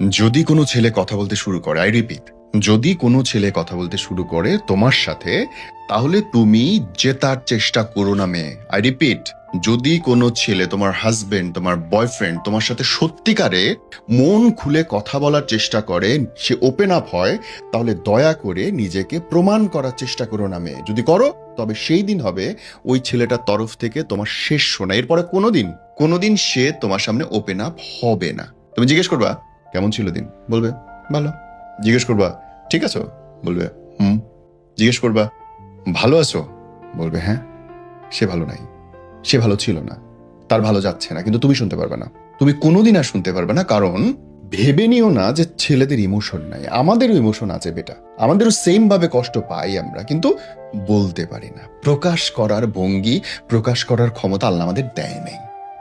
যদি কোনো ছেলে কথা বলতে শুরু করে আই রিপিট যদি কোনো ছেলে কথা বলতে শুরু করে তোমার সাথে, তাহলে তুমি জেতার চেষ্টা করো না মেয়ে। আই রিপিট যদি কোনো ছেলে তোমার হাজবেন্ড তোমার বয়ফ্রেন্ড তোমার সাথে সত্যিকারে মন খুলে কথা বলার চেষ্টা করে, সে ওপেন আপ হয়, তাহলে দয়া করে নিজেকে প্রমাণ করার চেষ্টা করো না মেয়ে। যদি করো, তবে সেই দিন হবে ওই ছেলেটার তরফ থেকে তোমার শেষ শোনা। এরপরে কোনোদিন কোনোদিন সে তোমার সামনে ওপেন আপ হবে না। তুমি জিজ্ঞেস করবা কেমন ছিল দিন? বলবে, ভালো। জিজ্ঞেস করবা, ঠিক আছো? বলবে, হুম। জিজ্ঞেস করবা, ভালো আছো? বলবে হ্যাঁ। সে ভালো নাই। সে ভালো ছিল না। তার ভালো যাচ্ছে না। কিন্তু তুমি শুনতে পারবে না। তুমি কোনোদিন আর শুনতে পারবে না, কারণ ভেবে নিও না যে ছেলেদের ইমোশন নাই। আমাদেরও ইমোশন আছে বেটা। আমাদেরও সেম ভাবে কষ্ট পাই আমরা, কিন্তু বলতে পারি না। প্রকাশ করার ভঙ্গি, প্রকাশ করার ক্ষমতা আল্লাহ আমাদের দেয় নেই।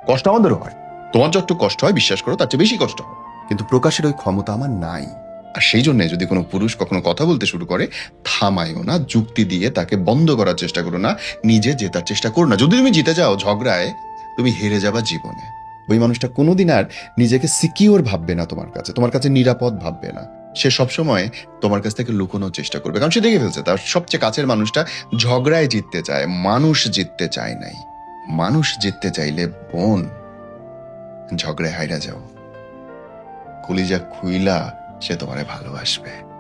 কষ্ট আমাদেরও হয়। তোমার যত কষ্ট হয়, বিশ্বাস করো, তার চেয়ে বেশি কষ্ট হয়। কিন্তু প্রকাশের ওই ক্ষমতা আমার নাই। আর সেই জন্য যদি কোনো পুরুষ কখনো কথা বলতে শুরু করে, থামায়ও না, যুক্তি দিয়ে তাকে বন্ধ করার চেষ্টা করো না, নিজে জেতার চেষ্টা করো না। যদি তুমি জিতে যাও ঝগড়ায়, তুমি হেরে যাবা জীবনে। ওই মানুষটা কোনোদিন আর নিজেকে সিকিওর ভাববে না তোমার কাছে তোমার কাছে নিরাপদ ভাববে না। সে সবসময় তোমার কাছ থেকে লুকোনোর চেষ্টা করবে। কারণ সে দেখে ফেলছে, তার সবচেয়ে কাছের মানুষটা ঝগড়ায় জিততে চায়, মানুষ জিততে চায় নাই। মানুষ জিততে চাইলে বোন, ঝগড়ায় হাইরা যাও। কলিজা খুইলা সে তোমারে ভালোবাসবে।